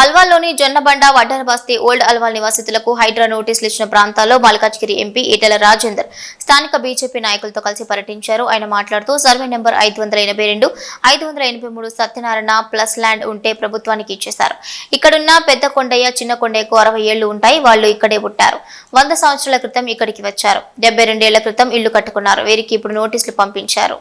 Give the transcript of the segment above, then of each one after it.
అల్వాల్లోని జొన్నబండ వడ్డర బస్తీ ఓల్డ్ అల్వాల్ నివాసితులకు హైడ్రా నోటీసులు ఇచ్చిన ప్రాంతాల్లో మల్కాజ్గిరి ఎంపీ ఈటెల రాజేందర్ స్థానిక బీజేపీ నాయకులతో కలిసి పర్యటించారు. ఆయన మాట్లాడుతూ సర్వే నెంబర్ ఐదు వందల ఎనభై రెండు ఐదు వందల ఎనభై మూడు సత్యనారాయణ ప్లస్ ల్యాండ్ ఉంటే ప్రభుత్వానికి ఇచ్చేశారు. ఇక్కడున్న పెద్ద కొండయ్య చిన్న కొండయ్యకు అరవై ఏళ్ళు ఉంటాయి. వాళ్ళు ఇక్కడే పుట్టారు. వంద సంవత్సరాల క్రితం ఇక్కడికి వచ్చారు. డెబ్బై రెండేళ్ళ క్రితం ఇల్లు కట్టుకున్నారు. వీరికి ఇప్పుడు నోటీసులు పంపించారు.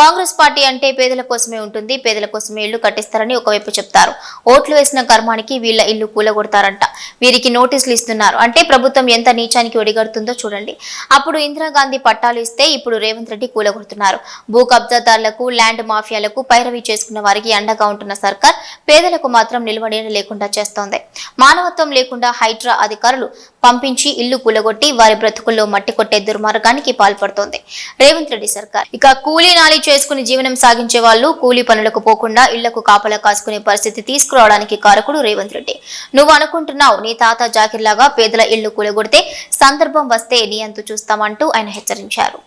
కాంగ్రెస్ పార్టీ అంటే పేదల కోసమే ఉంటుంది పేదల కోసమే ఇళ్ళు కట్టిస్తారని ఒకవైపు చెప్తారు. ఓట్లు వేసిన కర్మానికి వీళ్ళ ఇల్లు కూలగొడతారంట. వీరికి నోటీసులు ఇస్తున్నారు. అంటే ప్రభుత్వం ఎంత నీచానికి ఒడిగడుతుందో చూడండి. అప్పుడు ఇందిరాగాంధీ పట్టాలు ఇస్తే ఇప్పుడు రేవంత్ రెడ్డి కూలగొడుతున్నారు. భూ కబ్జాదారులకు ల్యాండ్ మాఫియాలకు పైరవి చేసుకున్న వారికి అండగా ఉంటున్న సర్కార్ పేదలకు మాత్రం నిలవడేన లేకుండా చేస్తోంది. మానవత్వం లేకుండా హైడ్రా అధికారులు పంపించి ఇల్లు కూలగొట్టి వారి బ్రతుకుల్లో మట్టి కొట్టే దుర్మార్గానికి పాల్పడుతోంది. రేవంత్ రెడ్డి సర్కార్. ఇక కూలీ నాలి చేసుకుని జీవనం సాగించే వాళ్ళు కూలీ పనులకు పోకుండా ఇళ్ళకు కాపలా కాసుకునే పరిస్థితి తీసుకురావడానికి కారకుడు రేవంత్ రెడ్డి. నువ్వు అనుకుంటున్నావు నీ తాత జాకిర్లాగా పేదల ఇళ్ళు కూలగొడితే సందర్భం వస్తే నీ అంతు చూస్తామంటూ ఆయన హెచ్చరించారు.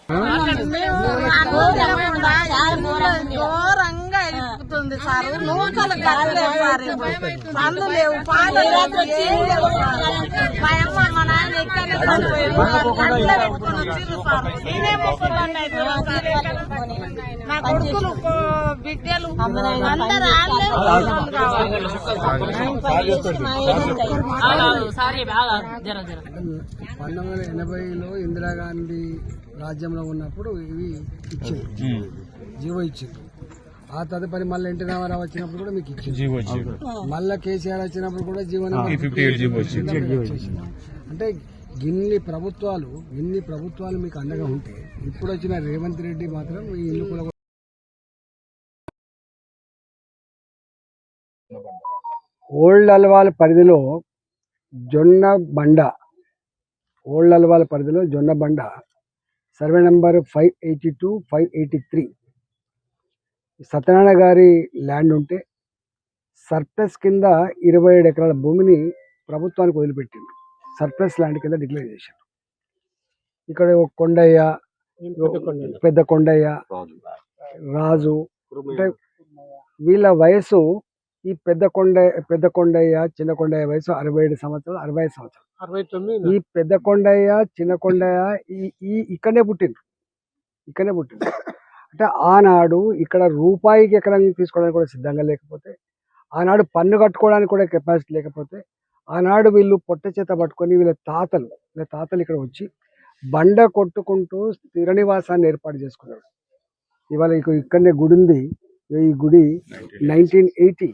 సార్. నూకలు పండ్లు లేవు పాలు లేవు. మా అమ్మ మా నాయన ఎక్కడనే చనిపోయారు వాళ్ళు కంట్లో పెట్టుకొని వచ్చిర్రు సార్. నేనే మొక్కుతాను అయితే సార్. ఎక్కడ నా కొడుకులు కో- బిడ్డలు అందరు ఆళ్ళే వాళ్ళు కావాలి పంతొమ్మిది వందల ఎనభైలో ఇందిరాగాంధీ రాజ్యంలో ఉన్నప్పుడు ఇవి ఇచ్చింది జీవో ఇచ్చింది ఆ తదుపరి మళ్ళీ ఎన్టీ రామారావు వచ్చినప్పుడు కూడా మీకు ఇచ్చింది జీవో వచ్చింది మళ్ళా కేసీఆర్ వచ్చినప్పుడు కూడా జీవో ఫిఫ్టీ ఎయిట్ జీవో వచ్చింది. అంటే ఇన్ని ప్రభుత్వాలు ఇన్ని ప్రభుత్వాలు మీకు అండగా ఉంటే ఇప్పుడు వచ్చిన రేవంత్ రెడ్డి మాత్రం ఈ ఇల్లు కూడా ఓల్డ్ అల్వాల్ పరిధిలో జొన్న బండ ఓల్డ్ అల్వాల్ పరిధిలో Jonna Banda survey number five eighty two five eighty three. Satyanarayana గారి ల్యాండ్ ఉంటే సర్ప్లస్ కింద ఇరవై ఏడు ఎకరాల భూమిని ప్రభుత్వానికి వదిలిపెట్టిండు. సర్ప్లస్ ల్యాండ్ కింద డిక్లేర్ చేశారు. ఇక్కడ ఒక కొండయ్య పెద్ద కొండయ్య. రాజు. అంటే వీళ్ళ వయసు ఈ పెద్ద కొండ పెద్ద కొండయ్య చిన్న కొండయ్య వయసు అరవై ఏడు సంవత్సరాలు అరవై ఐదు సంవత్సరాలు. అరవై తొమ్మిది ఈ పెద్ద కొండయ్య చిన్న కొండయ్య ఈ ఈ ఇక్కడనే పుట్టిండ్రు ఇక్కడనే పుట్టిండ్రు అంటే ఆనాడు ఇక్కడ రూపాయికి ఎకరాన్ని తీసుకోవడానికి కూడా సిద్ధంగా లేకపోతే ఆనాడు పన్ను కట్టుకోవడానికి కూడా కెపాసిటీ లేకపోతే ఆనాడు వీళ్ళు పొట్ట చేత పట్టుకొని వీళ్ళ తాతలు వీళ్ళ తాతలు ఇక్కడ వచ్చి బండ కొట్టుకుంటూ స్థిర నివాసాన్ని ఏర్పాటు చేసుకున్నాడు ఇవాళ ఇక ఇక్కడనే గుడి ఉంది. ఈ గుడి నైన్టీన్ ఎయిటీ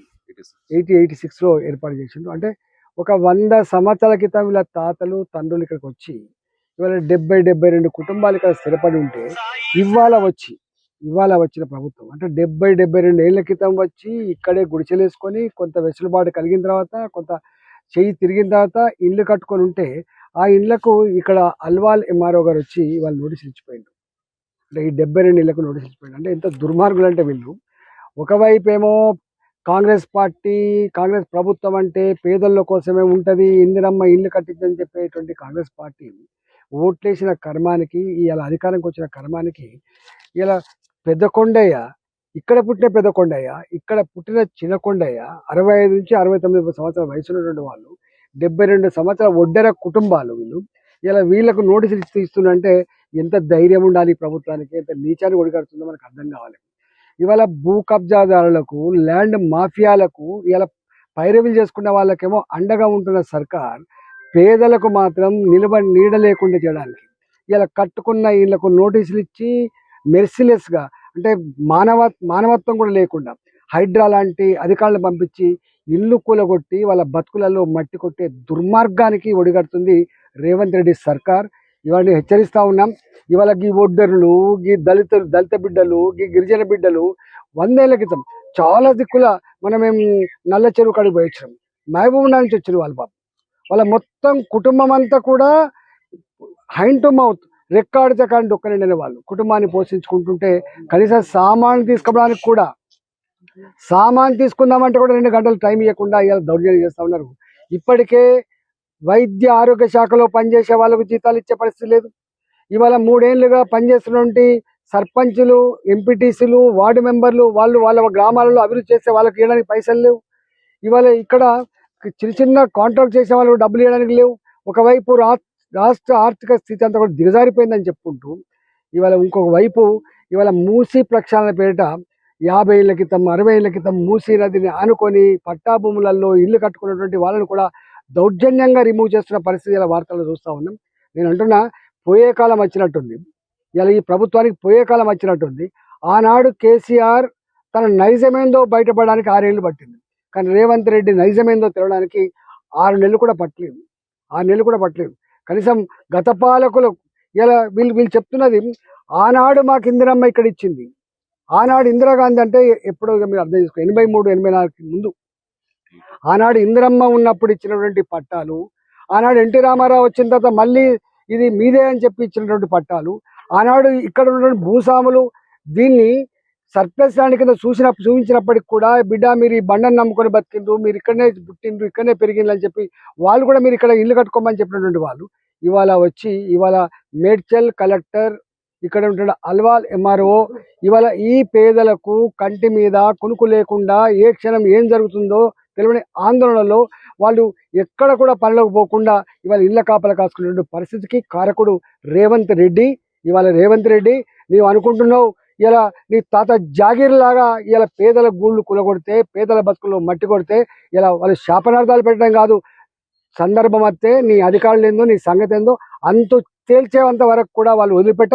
ఎయిటీ ఎయిటీ సిక్స్లో ఏర్పాటు చేసిండు. అంటే ఒక వంద సంవత్సరాల క్రితం వీళ్ళ తాతలు తండ్రులు ఇక్కడికి వచ్చి ఇవాళ డెబ్బై డెబ్బై రెండు కుటుంబాలు ఇక్కడ స్థిరపడి ఉంటే ఇవాళ వచ్చి ఇవాళ వచ్చిన ప్రభుత్వం. అంటే డెబ్బై డెబ్బై రెండు ఏళ్ళ క్రితం వచ్చి ఇక్కడే గుడిచెలేసుకొని కొంత వెసులుబాటు కలిగిన తర్వాత కొంత చెయ్యి తిరిగిన తర్వాత ఇల్లు కట్టుకొని ఉంటే ఆ ఇండ్లకు ఇక్కడ అల్వాల్ ఎంఆర్ఓ గారు వచ్చి వాళ్ళు నోటీసులు ఇచ్చిపోయిండు. అంటే ఈ డెబ్బై రెండు ఇళ్ళకు నోటీసులు ఇచ్చిపోయిండు. అంటే ఎంత దుర్మార్గులు అంటే వీళ్ళు. ఒకవైపు ఏమో కాంగ్రెస్ పార్టీ కాంగ్రెస్ ప్రభుత్వం అంటే పేదల కోసమే ఉంటుంది ఇందిరమ్మ ఇల్లు కట్టిందని చెప్పేటువంటి కాంగ్రెస్ పార్టీ ఓట్లేసిన కర్మానికి ఇలా అధికారంకి వచ్చిన కర్మానికి ఇలా పెద్ద కొండయ్య ఇక్కడ పుట్టిన పెద్ద కొండయ్య ఇక్కడ పుట్టిన చిన్న కొండయ్య అరవై ఐదు నుంచి అరవై తొమ్మిది సంవత్సరాల వయసు ఉన్నటువంటి వాళ్ళు డెబ్బై రెండు సంవత్సరాల ఒడ్డెర కుటుంబాలు వీళ్ళు. ఇలా వీళ్ళకు నోటీసులు ఇస్తున్నంటే ఎంత ధైర్యం ఉండాలి ప్రభుత్వానికి ఎంత నీచాన్ని ఒడిగడుతుందో మనకు అర్థం కావాలి. ఇవాళ భూ కబ్జాదారులకు ల్యాండ్ మాఫియాలకు ఇలా పైరవీలు చేసుకున్న వాళ్ళకేమో అండగా ఉంటున్న సర్కార్ పేదలకు మాత్రం నిలబడి నీడ లేకుండా చేయడానికి ఇలా కట్టుకున్న వీళ్ళకు నోటీసులు ఇచ్చి మెర్సిలెస్గా అంటే మానవ మానవత్వం కూడా లేకుండా హైడ్రా లాంటి అధికారులను పంపించి ఇల్లు కూలగొట్టి వాళ్ళ బతుకులలో మట్టి కొట్టే దుర్మార్గానికి ఒడిగడుతుంది రేవంత్ రెడ్డి సర్కార్. ఇవాళ హెచ్చరిస్తూ ఉన్నాం. ఇవాళ గీ ఒడ్డరులు గీ దళితులు దళిత బిడ్డలు గీ గిరిజన బిడ్డలు వందేళ్ళ క్రితం చాలా దిక్కుల మనమేం నల్ల చెరువు కడిగి పోయించాం మహబూబ్ నగర్ నుంచి వచ్చారు వాళ్ళ పాపం. వాళ్ళ మొత్తం కుటుంబం అంతా కూడా హైంటు టు మౌత్ రెక్కాడితే కానీ డొక్కనిండిన వాళ్ళు కుటుంబాన్ని పోషించుకుంటుంటే కనీసం సామాన్ తీసుకోవడానికి కూడా సామాన్ తీసుకుందామంటే కూడా రెండు గంటలు టైం ఇవ్వకుండా ఇవాళ దౌర్జన్యం చేస్తా ఉన్నారు. ఇప్పటికే వైద్య ఆరోగ్య శాఖలో పనిచేసే వాళ్ళకు జీతాలు ఇచ్చే పరిస్థితి లేదు. ఇవాళ మూడేళ్ళుగా పనిచేస్తున్నటువంటి సర్పంచులు ఎంపీటీసీలు వార్డు మెంబర్లు వాళ్ళు వాళ్ళ గ్రామాలలో అభివృద్ధి చేసే వాళ్ళకి ఇవ్వడానికి పైసలు లేవు. ఇవాళ ఇక్కడ చిన్న చిన్న కాంట్రాక్ట్ చేసే వాళ్ళు డబ్బులు ఇవ్వడానికి లేవు. ఒకవైపు రా రాష్ట్ర ఆర్థిక స్థితి అంతా కూడా దిగజారిపోయిందని చెప్పుకుంటూ ఇవాళ ఇంకొక వైపు ఇవాళ మూసీ ప్రక్షాళన పేరిట యాభై ఏళ్ళ క్రితం అరవై ఏళ్ళ క్రితం మూసీ నదిని ఆనుకొని పట్టాభూములలో ఇల్లు కట్టుకున్నటువంటి వాళ్ళని కూడా దౌర్జన్యంగా రిమూవ్ చేస్తున్న పరిస్థితి ఇలా వార్తల్లో చూస్తూ ఉన్నాం. నేను అంటున్నా పోయే కాలం వచ్చినట్టుంది. ఇలా ఈ ప్రభుత్వానికి పోయే కాలం వచ్చినట్టుంది. ఆనాడు కేసీఆర్ తన నైజమేందో బయటపడడానికి ఆరేళ్ళు పట్టింది. కానీ రేవంత్ రెడ్డి నైజమేందో తెలవడానికి ఆరు నెలలు కూడా పట్టలేదు. ఆరు నెలలు కూడా పట్టలేదు. కనీసం గత పాలకులు ఇలా వీళ్ళు వీళ్ళు చెప్తున్నది ఆనాడు మాకు ఇందిరమ్మ ఇక్కడ ఇచ్చింది. ఆనాడు ఇందిరాగాంధీ అంటే ఎప్పుడో మీరు అర్థం చేసుకో ఎనభై మూడు ఎనభై నాలుగుకి ముందు. ఆనాడు ఇందిరమ్మ ఉన్నప్పుడు ఇచ్చినటువంటి పట్టాలు ఆనాడు ఎన్టీ రామారావు వచ్చిన తర్వాత మళ్ళీ ఇది మీదే అని చెప్పి ఇచ్చినటువంటి పట్టాలు ఆనాడు ఇక్కడ ఉన్నటువంటి భూస్వాములు దీన్ని సర్ప్లస్ ల్యాండ్ కింద చూసిన చూపించినప్పటికి కూడా బిడ్డ మీరు ఈ బండను నమ్ముకొని బతికిండ్రు మీరు ఇక్కడనే పుట్టిండ్రు ఇక్కడనే పెరిగిండ్రు అని చెప్పి వాళ్ళు కూడా మీరు ఇక్కడ ఇల్లు కట్టుకోమని చెప్పినటువంటి వాళ్ళు ఇవాళ వచ్చి ఇవాళ మేడ్చల్ కలెక్టర్ ఇక్కడ ఉంటున్న అల్వాల్ ఎంఆర్ఓ ఇవాళ ఈ పేదలకు కంటి మీద కునుకు లేకుండా ఏ క్షణం ఏం జరుగుతుందో తెలియని ఆందోళనలో వాళ్ళు ఎక్కడ కూడా పనులకు పోకుండా ఇవాళ ఇళ్ళ కాపలు కాసుకునే పరిస్థితికి కారకుడు రేవంత్ రెడ్డి. ఇవాళ రేవంత్ రెడ్డి నీవు అనుకుంటున్నావు ఇలా నీ తాత జాగీర్ లాగా ఇలా పేదల గూళ్ళు కులగొడితే పేదల బతుకులు మట్టి కొడితే ఇలా వాళ్ళు శాపనార్థాలు పెట్టడం కాదు. సందర్భం వస్తే నీ అధికారులు ఏందో నీ సంగతి ఏందో అంతు తేల్చేంత వరకు కూడా వాళ్ళు వదిలిపెట్ట